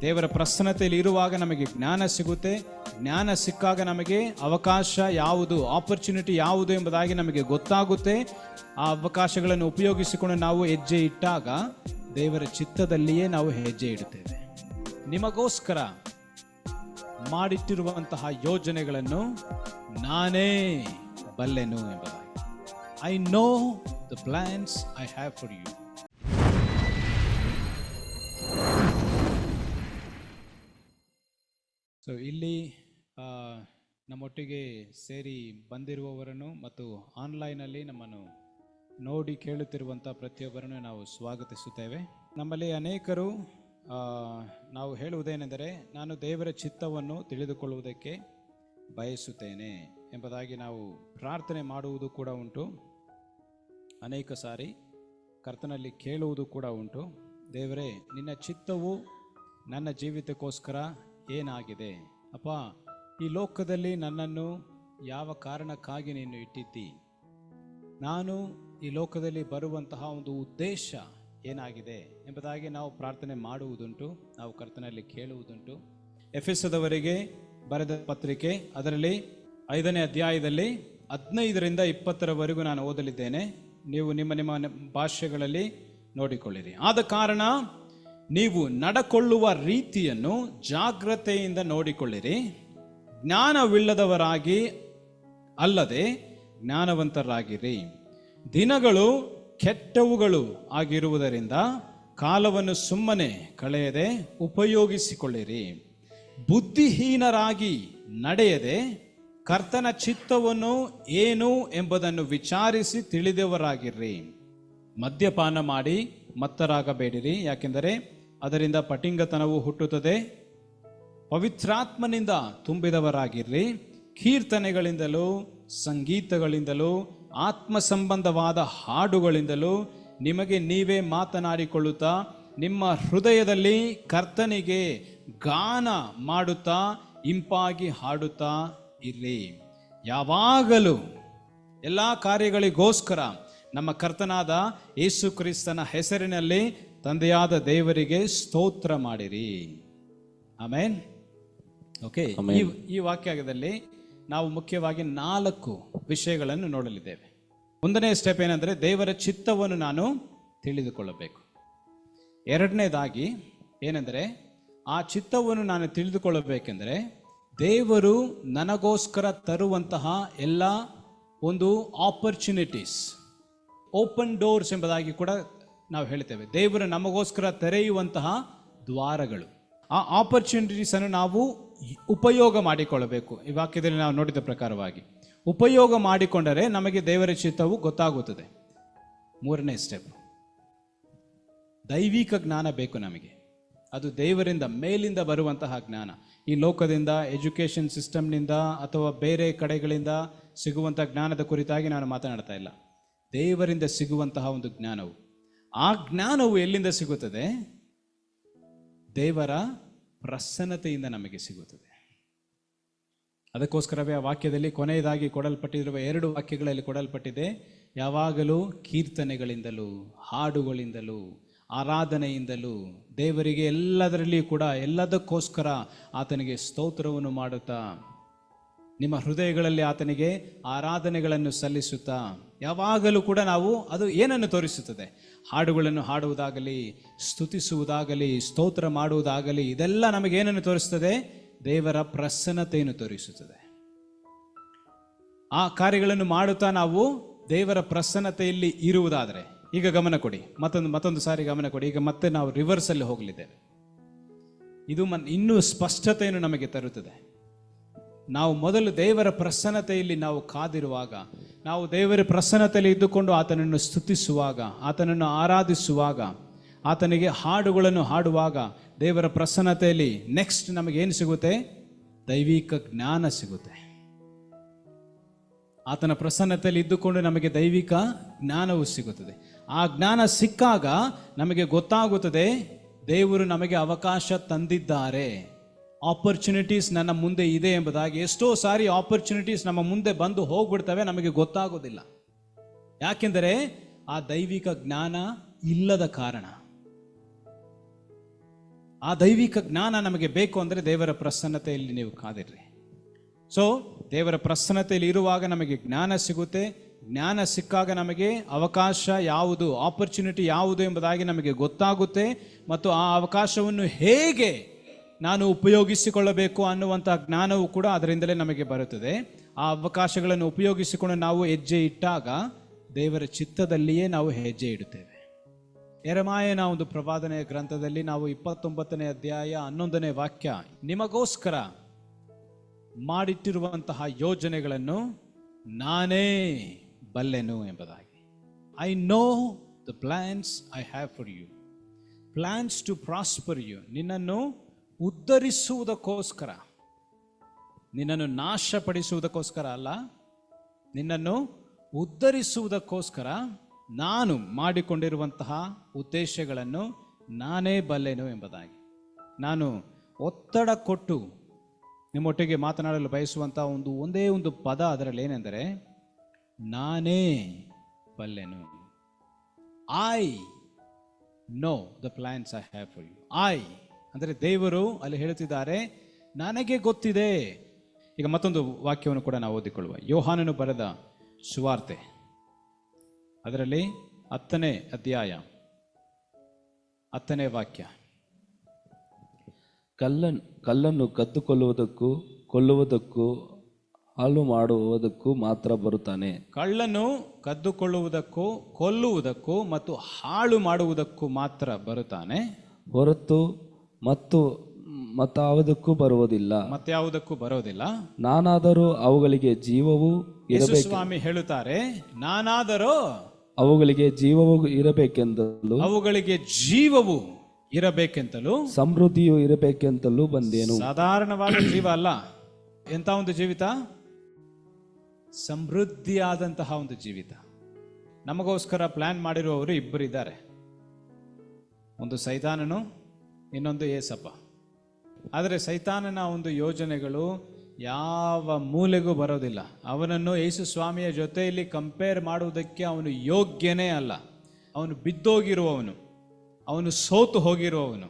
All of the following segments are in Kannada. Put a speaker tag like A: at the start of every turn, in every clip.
A: ದೇವರ ಪ್ರಸನ್ನತೆಯಲ್ಲಿ ಇರುವಾಗ ನಮಗೆ ಜ್ಞಾನ ಸಿಗುತ್ತೆ. ಜ್ಞಾನ ಸಿಕ್ಕಾಗ ನಮಗೆ ಅವಕಾಶ ಯಾವುದು ಆಪರ್ಚುನಿಟಿ ಯಾವುದು ಎಂಬುದಾಗಿ ನಮಗೆ ಗೊತ್ತಾಗುತ್ತೆ. ಆ ಅವಕಾಶಗಳನ್ನು ಉಪಯೋಗಿಸಿಕೊಂಡು ನಾವು ಹೆಜ್ಜೆ ಇಟ್ಟಾಗ ದೇವರ ಚಿತ್ತದಲ್ಲಿಯೇ ನಾವು ಹೆಜ್ಜೆ ಇಡುತ್ತೇವೆ ನಿಮಗೋಸ್ಕರ ಮಾಡಿಟ್ಟಿರುವಂತಹ ಯೋಜನೆಗಳನ್ನು ನಾನೇ ಬಲ್ಲೆನು ಎಂಬುದಾಗಿ. I know the plans I have for you so ಇಲ್ಲಿ ನಮ್ಮೊಟ್ಟಿಗೆ ಸೇರಿ ಬಂದಿರುವವರನ್ನು ಮತ್ತು ಆನ್ಲೈನಲ್ಲಿ ನಮ್ಮನ್ನು ನೋಡಿ ಕೇಳುತ್ತಿರುವಂಥ ಪ್ರತಿಯೊಬ್ಬರನ್ನು ನಾವು ಸ್ವಾಗತಿಸುತ್ತೇವೆ. ನಮ್ಮಲ್ಲಿ ಅನೇಕರು ನಾವು ಹೇಳುವುದೇನೆಂದರೆ, ನಾನು ದೇವರ ಚಿತ್ತವನ್ನು ತಿಳಿದುಕೊಳ್ಳುವುದಕ್ಕೆ ಬಯಸುತ್ತೇನೆ ಎಂಬುದಾಗಿ ನಾವು ಪ್ರಾರ್ಥನೆ ಮಾಡುವುದು ಕೂಡ ಉಂಟು. ಅನೇಕ ಸಾರಿ ಕರ್ತನಲ್ಲಿ ಕೇಳುವುದು ಕೂಡ ಉಂಟು. ದೇವರೇ, ನಿನ್ನ ಚಿತ್ತವು ನನ್ನ ಜೀವಿತಕ್ಕೋಸ್ಕರ ಏನಾಗಿದೆ? ಅಪ್ಪ, ಈ ಲೋಕದಲ್ಲಿ ನನ್ನನ್ನು ಯಾವ ಕಾರಣಕ್ಕಾಗಿ ನೀನು ಇಟ್ಟಿದ್ದಿ? ನಾನು ಈ ಲೋಕದಲ್ಲಿ ಬರುವಂತಹ ಒಂದು ಉದ್ದೇಶ ಏನಾಗಿದೆ ಎಂಬುದಾಗಿ ನಾವು ಪ್ರಾರ್ಥನೆ ಮಾಡುವುದುಂಟು, ನಾವು ಕರ್ತನಲ್ಲಿ ಕೇಳುವುದುಂಟು. ಎಫೆಸದವರಿಗೆ ಬರೆದ ಪತ್ರಿಕೆ, ಅದರಲ್ಲಿ ಐದನೇ ಅಧ್ಯಾಯದಲ್ಲಿ ಹದಿನೈದರಿಂದ ಇಪ್ಪತ್ತರವರೆಗೂ ನಾನು ಓದಲಿದ್ದೇನೆ. ನೀವು ನಿಮ್ಮ ನಿಮ್ಮ ಭಾಷೆಗಳಲ್ಲಿ ನೋಡಿಕೊಳ್ಳಿರಿ. ಆದ ಕಾರಣ ನೀವು ನಡಕೊಳ್ಳುವ ರೀತಿಯನ್ನು ಜಾಗ್ರತೆಯಿಂದ ನೋಡಿಕೊಳ್ಳಿರಿ. ಜ್ಞಾನವಿಲ್ಲದವರಾಗಿ ಅಲ್ಲದೆ ಜ್ಞಾನವಂತರಾಗಿರಿ. ದಿನಗಳು ಕೆಟ್ಟವುಗಳು ಆಗಿರುವುದರಿಂದ ಕಾಲವನ್ನು ಸುಮ್ಮನೆ ಕಳೆಯದೆ ಉಪಯೋಗಿಸಿಕೊಳ್ಳಿರಿ. ಬುದ್ಧಿಹೀನರಾಗಿ ನಡೆಯದೆ ಕರ್ತನ ಚಿತ್ತವನ್ನು ಏನು ಎಂಬುದನ್ನು ವಿಚಾರಿಸಿ ತಿಳಿದವರಾಗಿರ್ರಿ ಮದ್ಯಪಾನ ಮಾಡಿ ಮತ್ತರಾಗಬೇಡಿರಿ. ಯಾಕೆಂದರೆ ಅದರಿಂದ ಪಟಿಂಗತನವು ಹುಟ್ಟುತ್ತದೆ. ಪವಿತ್ರಾತ್ಮನಿಂದ ತುಂಬಿದವರಾಗಿರ್ರಿ ಕೀರ್ತನೆಗಳಿಂದಲೂ, ಸಂಗೀತಗಳಿಂದಲೂ ಆತ್ಮ ಸಂಬಂಧವಾದ ಹಾಡುಗಳಿಂದಲೂ ನಿಮಗೆ ನೀವೇ ಮಾತನಾಡಿಕೊಳ್ಳುತ್ತಾ, ನಿಮ್ಮ ಹೃದಯದಲ್ಲಿ ಕರ್ತನಿಗೆ ಗಾನ ಮಾಡುತ್ತಾ, ಇಂಪಾಗಿ ಹಾಡುತ್ತಾ ಇರ್ರಿ ಯಾವಾಗಲೂ ಎಲ್ಲ ಕಾರ್ಯಗಳಿಗೋಸ್ಕರ ನಮ್ಮ ಕರ್ತನಾದ ಯೇಸು ಕ್ರಿಸ್ತನ ಹೆಸರಿನಲ್ಲಿ ತಂದೆಯಾದ ದೇವರಿಗೆ ಸ್ತೋತ್ರ ಮಾಡಿರಿ. ಆಮೇನ್ ಓಕೆ ಈ ವಾಕ್ಯದಲ್ಲಿ ನಾವು ಮುಖ್ಯವಾಗಿ ನಾಲ್ಕು ವಿಷಯಗಳನ್ನು ನೋಡಲಿದ್ದೇವೆ. ಒಂದನೇ ಸ್ಟೆಪ್ ಏನಂದ್ರೆ ದೇವರ ಚಿತ್ತವನ್ನು ನಾನು ತಿಳಿದುಕೊಳ್ಳಬೇಕು. ಎರಡನೇದಾಗಿ ಏನೆಂದರೆ ಆ ಚಿತ್ತವನ್ನು ನಾನು ತಿಳಿದುಕೊಳ್ಳಬೇಕೆಂದರೆ ದೇವರು ನನಗೋಸ್ಕರ ತರುವಂತಹ ಎಲ್ಲ ಒಂದು ಆಪರ್ಚುನಿಟೀಸ್ ಓಪನ್ ಡೋರ್ಸ್ ಎಂಬುದಾಗಿ ಕೂಡ ನಾವು ಹೇಳ್ತೇವೆ. ದೇವರು ನಮಗೋಸ್ಕರ ತೆರೆಯುವಂತಹ ದ್ವಾರಗಳು. ಆ ಆಪರ್ಚುನಿಟೀಸ್ ಅನ್ನು ನಾವು ಉಪಯೋಗ ಮಾಡಿಕೊಳ್ಳಬೇಕು. ಈ ವಾಕ್ಯದಲ್ಲಿ ನಾವು ನೋಡಿದ ಪ್ರಕಾರವಾಗಿ. ಉಪಯೋಗ ಮಾಡಿಕೊಂಡರೆ ನಮಗೆ ದೇವರ ಚಿತ್ತವು ಗೊತ್ತಾಗುತ್ತದೆ. ಮೂರನೇ ಸ್ಟೆಪ್ ದೈವಿಕ ಜ್ಞಾನ ಬೇಕು ನಮಗೆ. ಅದು ದೇವರಿಂದ ಮೇಲಿಂದ ಬರುವಂತಹ ಜ್ಞಾನ. ಈ ಲೋಕದಿಂದ ಎಜುಕೇಷನ್ ಸಿಸ್ಟಮ್ನಿಂದ ಅಥವಾ ಬೇರೆ ಕಡೆಗಳಿಂದ ಸಿಗುವಂಥ ಜ್ಞಾನದ ಕುರಿತಾಗಿ ನಾನು ಮಾತನಾಡ್ತಾ ಇಲ್ಲ. ದೇವರಿಂದ ಸಿಗುವಂತಹ ಒಂದು ಜ್ಞಾನವು. ಆ ಜ್ಞಾನವು ಎಲ್ಲಿಂದ ಸಿಗುತ್ತದೆ? ದೇವರ ಪ್ರಸನ್ನತೆಯಿಂದ ನಮಗೆ ಸಿಗುತ್ತದೆ. ಅದಕ್ಕೋಸ್ಕರವೇ ಆ ವಾಕ್ಯದಲ್ಲಿ ಕೊನೆಯದಾಗಿ ಕೊಡಲ್ಪಟ್ಟಿರುವ ಎರಡು ವಾಕ್ಯಗಳಲ್ಲಿ ಕೊಡಲ್ಪಟ್ಟಿದೆ, ಯಾವಾಗಲೂ ಕೀರ್ತನೆಗಳಿಂದಲೂ, ಹಾಡುಗಳಿಂದಲೂ, ಆರಾಧನೆಯಿಂದಲೂ, ದೇವರಿಗೆ ಎಲ್ಲದರಲ್ಲಿಯೂ ಕೂಡ ಎಲ್ಲದಕ್ಕೋಸ್ಕರ ಆತನಿಗೆ ಸ್ತೋತ್ರವನ್ನು ಮಾಡುತ್ತಾ ನಿಮ್ಮ ಹೃದಯಗಳಲ್ಲಿ ಆತನಿಗೆ ಆರಾಧನೆಗಳನ್ನು ಸಲ್ಲಿಸುತ್ತಾ, ಯಾವಾಗಲೂ ಕೂಡ ನಾವು ಅದು ಏನನ್ನು ತೋರಿಸುತ್ತದೆ? ಹಾಡುಗಳನ್ನು ಹಾಡುವುದಾಗಲಿ, ಸ್ತುತಿಸುವುದಾಗಲಿ, ಸ್ತೋತ್ರ ಮಾಡುವುದಾಗಲಿ, ಇದೆಲ್ಲ ನಮಗೆ ಏನನ್ನು ತೋರಿಸುತ್ತದೆ? ದೇವರ ಪ್ರಸನ್ನತೆಯನ್ನು ತೋರಿಸುತ್ತದೆ. ಆ ಕಾರ್ಯಗಳನ್ನು ಮಾಡುತ್ತಾ ನಾವು ದೇವರ ಪ್ರಸನ್ನತೆಯಲ್ಲಿ ಇರುವುದಾದರೆ, ಈಗ ಗಮನ ಕೊಡಿ. ಮತ್ತೊಂದು ಮತ್ತೊಂದು ಸಾರಿ ಗಮನ ಕೊಡಿ. ಈಗ ಮತ್ತೆ ನಾವು ರಿವರ್ಸ್ ಅಲ್ಲಿ ಹೋಗಲಿದ್ದೇವೆ. ಇದು ಮನ್ ಇನ್ನೂ ಸ್ಪಷ್ಟತೆಯನ್ನು ನಮಗೆ ತರುತ್ತದೆ. ನಾವು ಮೊದಲು ದೇವರ ಪ್ರಸನ್ನತೆಯಲ್ಲಿ ನಾವು ಕಾದಿರುವಾಗ, ನಾವು ದೇವರ ಪ್ರಸನ್ನತೆಯಲ್ಲಿ ಇದ್ದುಕೊಂಡು ಆತನನ್ನು ಸ್ತುತಿಸುವಾಗ, ಆತನನ್ನು ಆರಾಧಿಸುವಾಗ, ಆತನಿಗೆ ಹಾಡುಗಳನ್ನು ಹಾಡುವಾಗ ದೇವರ ಪ್ರಸನ್ನತೆಯಲ್ಲಿ ನೆಕ್ಸ್ಟ್ ನಮಗೆ ಏನು ಸಿಗುತ್ತೆ? ದೈವಿಕ ಜ್ಞಾನ ಸಿಗುತ್ತೆ. ಆತನ ಪ್ರಸನ್ನತೆಯಲ್ಲಿ ಇದ್ದುಕೊಂಡು ನಮಗೆ ದೈವಿಕ ಜ್ಞಾನವು ಸಿಗುತ್ತದೆ. ಆ ಜ್ಞಾನ ಸಿಕ್ಕಾಗ ನಮಗೆ ಗೊತ್ತಾಗುತ್ತದೆ, ದೇವರು ನಮಗೆ ಅವಕಾಶ ತಂದಿದ್ದಾರೆ. ಆಪರ್ಚುನಿಟೀಸ್ ನನ್ನ ಮುಂದೆ ಇದೆ ಎಂಬುದಾಗಿ ಎಷ್ಟೋ ಸಾರಿ ಆಪರ್ಚುನಿಟೀಸ್ ನಮ್ಮ ಮುಂದೆ ಬಂದು ಹೋಗ್ಬಿಡ್ತವೆ, ನಮಗೆ ಗೊತ್ತಾಗೋದಿಲ್ಲ. ಯಾಕೆಂದರೆ ಆ ದೈವಿಕ ಜ್ಞಾನ ಇಲ್ಲದ ಕಾರಣ. ಆ ದೈವಿಕ ಜ್ಞಾನ ನಮಗೆ ಬೇಕು ಅಂದರೆ ದೇವರ ಪ್ರಸನ್ನತೆಯಲ್ಲಿ ನೀವು ಕಾದಿರ್ರಿ. ಸೊ ದೇವರ ಪ್ರಸನ್ನತೆಯಲ್ಲಿ ಇರುವಾಗ ನಮಗೆ ಜ್ಞಾನ ಸಿಗುತ್ತೆ, ಜ್ಞಾನ ಸಿಕ್ಕಾಗ ನಮಗೆ ಅವಕಾಶ ಯಾವುದು ಆಪರ್ಚುನಿಟಿ ಯಾವುದು ಎಂಬುದಾಗಿ ನಮಗೆ ಗೊತ್ತಾಗುತ್ತೆ, ಮತ್ತು ಆ ಅವಕಾಶವನ್ನು ಹೇಗೆ ನಾನು ಉಪಯೋಗಿಸಿಕೊಳ್ಳಬೇಕು ಅನ್ನುವಂಥ ಜ್ಞಾನವು ಕೂಡ ಅದರಿಂದಲೇ ನಮಗೆ ಬರುತ್ತದೆ. ಆ ಅವಕಾಶಗಳನ್ನು ಉಪಯೋಗಿಸಿಕೊಂಡು ನಾವು ಹೆಜ್ಜೆ ಇಟ್ಟಾಗ ದೇವರ ಚಿತ್ತದಲ್ಲಿಯೇ ನಾವು ಹೆಜ್ಜೆ ಇಡುತ್ತೇವೆ. ಎರಮಾಯನ ಒಂದು ಪ್ರವಾದನೆಯ ಗ್ರಂಥದಲ್ಲಿ ನಾವು ಇಪ್ಪತ್ತೊಂಬತ್ತನೇ ಅಧ್ಯಾಯ ಹನ್ನೊಂದನೇ ವಾಕ್ಯ ನಿಮಗೋಸ್ಕರ ಮಾಡಿಟ್ಟಿರುವಂತಹ ಯೋಜನೆಗಳನ್ನು ನಾನೇ ಬಲ್ಲೆನು ಎಂಬುದಾಗಿ. I know the plans I have for you plans to prosper you ನಿನ್ನನ್ನು ಉದ್ಧರಿಸುವುದಕ್ಕೋಸ್ಕರ, ನಿನ್ನನ್ನು ನಾಶಪಡಿಸುವುದಕ್ಕೋಸ್ಕರ ಅಲ್ಲ, ನಿನ್ನನ್ನು ಉದ್ಧರಿಸುವುದಕ್ಕೋಸ್ಕರ ನಾನು ಮಾಡಿಕೊಂಡಿರುವಂತಹ ಉದ್ದೇಶಗಳನ್ನು ನಾನೇ ಬಲ್ಲೆನು ಎಂಬುದಾಗಿ. ನಾನು ಒತ್ತಡ ಕೊಟ್ಟು ನಿಮ್ಮೊಟ್ಟಿಗೆ ಮಾತನಾಡಲು ಬಯಸುವಂಥ ಒಂದು ಒಂದೇ ಒಂದು ಪದ ಅದರಲ್ಲಿ ಏನೆಂದರೆ, ನಾನೇ ಬಲ್ಲೆನು. I know the plans I have for you I ಅಂದರೆ ದೇವರು ಅಲ್ಲಿ ಹೇಳುತ್ತಿದ್ದಾರೆ ನನಗೆ ಗೊತ್ತಿದೆ. ಈಗ ಮತ್ತೊಂದು ವಾಕ್ಯವನ್ನು ಕೂಡ ನಾವು ಓದಿಕೊಳ್ಳುವ. ಯೋಹಾನನು ಬರೆದ ಸುವಾರ್ತೆ. ಅದರಲ್ಲಿ ಹತ್ತನೇ ಅಧ್ಯಾಯ ಹತ್ತನೇ ವಾಕ್ಯ.
B: ಕಲ್ಲನ್ ಕಲ್ಲನ್ನು ಕದ್ದುಕೊಳ್ಳುವುದಕ್ಕೂ ಕೊಲ್ಲುವುದಕ್ಕೂ ಹಾಳು ಮಾಡುವುದಕ್ಕೂ ಮಾತ್ರ ಬರುತ್ತಾನೆ.
A: ಕಳ್ಳನು ಕದ್ದುಕೊಳ್ಳುವುದಕ್ಕೂ ಕೊಲ್ಲುವುದಕ್ಕೂ ಮತ್ತು ಹಾಳು ಮಾಡುವುದಕ್ಕೂ ಮಾತ್ರ ಬರುತ್ತಾನೆ.
B: ಹೊರತು ಮತ್ತು ಮತ್ತಾವುದಕ್ಕೂ ಬರುವುದಿಲ್ಲ.
A: ಮತ್ಯಾವುದಕ್ಕೂ ಬರೋದಿಲ್ಲ
B: ನಾನಾದರೂ ಅವುಗಳಿಗೆ ಜೀವವು
A: ಯೇಸು ಸ್ವಾಮಿ ಹೇಳುತ್ತಾರೆ ನಾನಾದರೂ
B: ಅವುಗಳಿಗೆ ಜೀವವು ಇರಬೇಕೆಂದಲೂ
A: ಅವುಗಳಿಗೆ ಜೀವವು ಇರಬೇಕೆಂತಲೂ
B: ಸಮೃದ್ಧಿಯು ಇರಬೇಕೆಂತಲೂ ಬಂದೇನು.
A: ಸಾಧಾರಣವಾದ ಜೀವ ಅಲ್ಲ. ಎಂತ ಒಂದು ಜೀವಿತ? ಸಮೃದ್ಧಿಯಾದಂತಹ ಒಂದು ಜೀವಿತ. ನಮಗೋಸ್ಕರ ಪ್ಲಾನ್ ಮಾಡಿರುವವರು ಇಬ್ಬರು ಇದ್ದಾರೆ ಒಂದು ಸೈತಾನನು ಇನ್ನೊಂದು ಏಸಪ್ಪ. ಆದರೆ ಸೈತಾನನ ಒಂದು ಯೋಜನೆಗಳು ಯಾವ ಮೂಲೆಗೂ ಬರೋದಿಲ್ಲ. ಅವನನ್ನು ಯೇಸು ಸ್ವಾಮಿಯ ಜೊತೆಯಲ್ಲಿ ಕಂಪೇರ್ ಮಾಡುವುದಕ್ಕೆ ಅವನು ಯೋಗ್ಯನೇ ಅಲ್ಲ. ಅವನು ಬಿದ್ದೋಗಿರುವವನು. ಅವನು ಸೋತು ಹೋಗಿರುವವನು.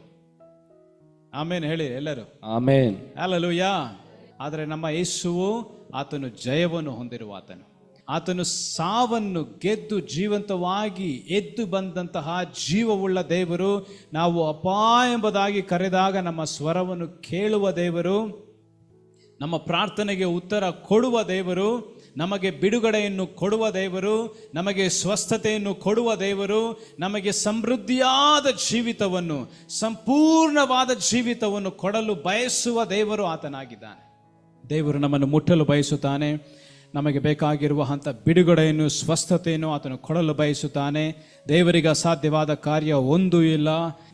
A: ಆಮೇನ್ ಹೇಳಿ ಎಲ್ಲರೂ.
B: ಆಮೇನ್.
A: ಅಲ್ಲಲೂಯಾ ಆದರೆ ನಮ್ಮ ಯೇಸುವು ಆತನು ಜಯವನ್ನು ಹೊಂದಿರುವ ಆತನು ಆತನು ಸಾವನ್ನು ಗೆದ್ದು ಜೀವಂತವಾಗಿ ಎದ್ದು ಬಂದಂತಹ ಜೀವವುಳ್ಳ ದೇವರು, ನಾವು ಅಪಾಯ ಎಂಬುದಾಗಿ ಕರೆದಾಗ ನಮ್ಮ ಸ್ವರವನ್ನು ಕೇಳುವ ದೇವರು, ನಮ್ಮ ಪ್ರಾರ್ಥನೆಗೆ ಉತ್ತರ ಕೊಡುವ ದೇವರು, ನಮಗೆ ಬಿಡುಗಡೆಯನ್ನು ಕೊಡುವ ದೇವರು, ನಮಗೆ ಸ್ವಸ್ಥತೆಯನ್ನು ಕೊಡುವ ದೇವರು, ನಮಗೆ ಸಮೃದ್ಧಿಯಾದ ಜೀವಿತವನ್ನು, ಸಂಪೂರ್ಣವಾದ ಜೀವಿತವನ್ನು ಕೊಡಲು ಬಯಸುವ ದೇವರು ಆತನಾಗಿದ್ದಾನೆ. ದೇವರು ನಮ್ಮನ್ನು ಮುಟ್ಟಲು ಬಯಸುತ್ತಾನೆ. ನಮಗೆ ಬೇಕಾಗಿರುವಂಥ ಬಿಡುಗಡೆಯನ್ನು, ಸ್ವಸ್ಥತೆಯನ್ನು ಆತನು ಕೊಡಲು ಬಯಸುತ್ತಾನೆ. ದೇವರಿಗೆ ಅಸಾಧ್ಯವಾದ ಕಾರ್ಯ ಒಂದೂ ಇಲ್ಲ.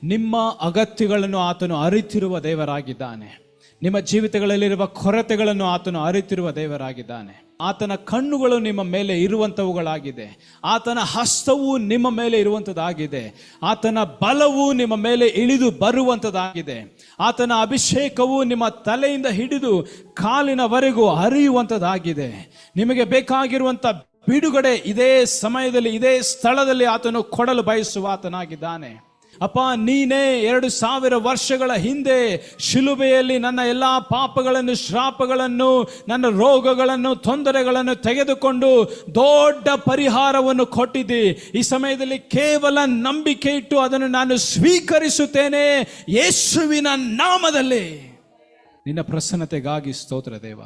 A: ನಿಮ್ಮ ಅಗತ್ಯಗಳನ್ನು ಆತನು ಅರಿತಿರುವ ದೇವರಾಗಿದ್ದಾನೆ. ನಿಮ್ಮ ಜೀವಿತಗಳಲ್ಲಿರುವ ಕೊರತೆಗಳನ್ನು ಆತನು ಅರಿತಿರುವ ದೇವರಾಗಿದ್ದಾನೆ. ಆತನ ಕಣ್ಣುಗಳು ನಿಮ್ಮ ಮೇಲೆ ಇರುವಂಥವುಗಳಾಗಿದೆ ಆತನ ಹಸ್ತವು ನಿಮ್ಮ ಮೇಲೆ ಇರುವಂಥದ್ದಾಗಿದೆ ಆತನ ಬಲವು ನಿಮ್ಮ ಮೇಲೆ ಇಳಿದು ಬರುವಂಥದ್ದಾಗಿದೆ ಆತನ ಅಭಿಷೇಕವು ನಿಮ್ಮ ತಲೆಯಿಂದ ಹಿಡಿದು ಕಾಲಿನವರೆಗೂ ಹರಿಯುವಂಥದ್ದಾಗಿದೆ ನಿಮಗೆ ಬೇಕಾಗಿರುವಂಥ ಬಿಡುಗಡೆ ಇದೇ ಸಮಯದಲ್ಲಿ, ಇದೇ ಸ್ಥಳದಲ್ಲಿ ಆತನು ಕೊಡಲು ಬಯಸುವ ಆತನಾಗಿದ್ದಾನೆ. ಅಪ್ಪ, ನೀನೇ ಎರಡು ಸಾವಿರ ವರ್ಷಗಳ ಹಿಂದೆ ಶಿಲುಬೆಯಲ್ಲಿ ನನ್ನ ಎಲ್ಲ ಪಾಪಗಳನ್ನು, ಶ್ರಾಪಗಳನ್ನು, ನನ್ನ ರೋಗಗಳನ್ನು, ತೊಂದರೆಗಳನ್ನು ತೆಗೆದುಕೊಂಡು ದೊಡ್ಡ ಪರಿಹಾರವನ್ನು ಕೊಟ್ಟಿದ್ದಿ. ಈ ಸಮಯದಲ್ಲಿ ಕೇವಲ ನಂಬಿಕೆ ಇಟ್ಟು ಅದನ್ನು ನಾನು ಸ್ವೀಕರಿಸುತ್ತೇನೆ ಯೇಸುವಿನ ನಾಮದಲ್ಲಿ. ನಿನ್ನ ಪ್ರಸನ್ನತೆಗಾಗಿ ಸ್ತೋತ್ರ ದೇವ.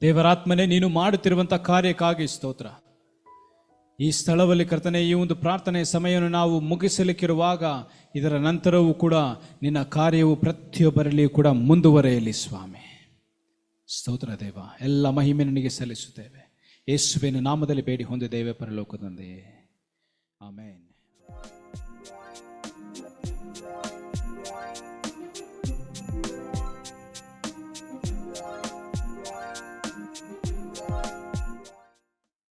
A: ದೇವರಾತ್ಮನೇ, ನೀನು ಮಾಡುತ್ತಿರುವಂಥ ಕಾರ್ಯಕ್ಕಾಗಿ ಸ್ತೋತ್ರ. ಈ ಸ್ಥಳದಲ್ಲಿ ಕರ್ತನೆ, ಈ ಒಂದು ಪ್ರಾರ್ಥನೆ ಸಮಯವನ್ನು ನಾವು ಮುಗಿಸಲಿಕ್ಕಿರುವಾಗ ಇದರ ನಂತರವೂ ಕೂಡ ನಿನ್ನ ಕಾರ್ಯವು ಪ್ರತಿಯೊಬ್ಬರಲ್ಲಿ ಕೂಡ ಮುಂದುವರೆಯಲಿ ಸ್ವಾಮಿ. ಸ್ತೋತ್ರ ದೇವ, ಎಲ್ಲ ಮಹಿಮೆ ನಿನಗೆ ಸಲ್ಲಿಸುತ್ತೇವೆ. ಯೇಸುವಿನ ನಾಮದಲ್ಲಿ ಬೇಡಿ ಹೊಂದಿದ್ದೇವೆ ಪರಲೋಕದಂದೆಯೇ. ಆಮೇನ್.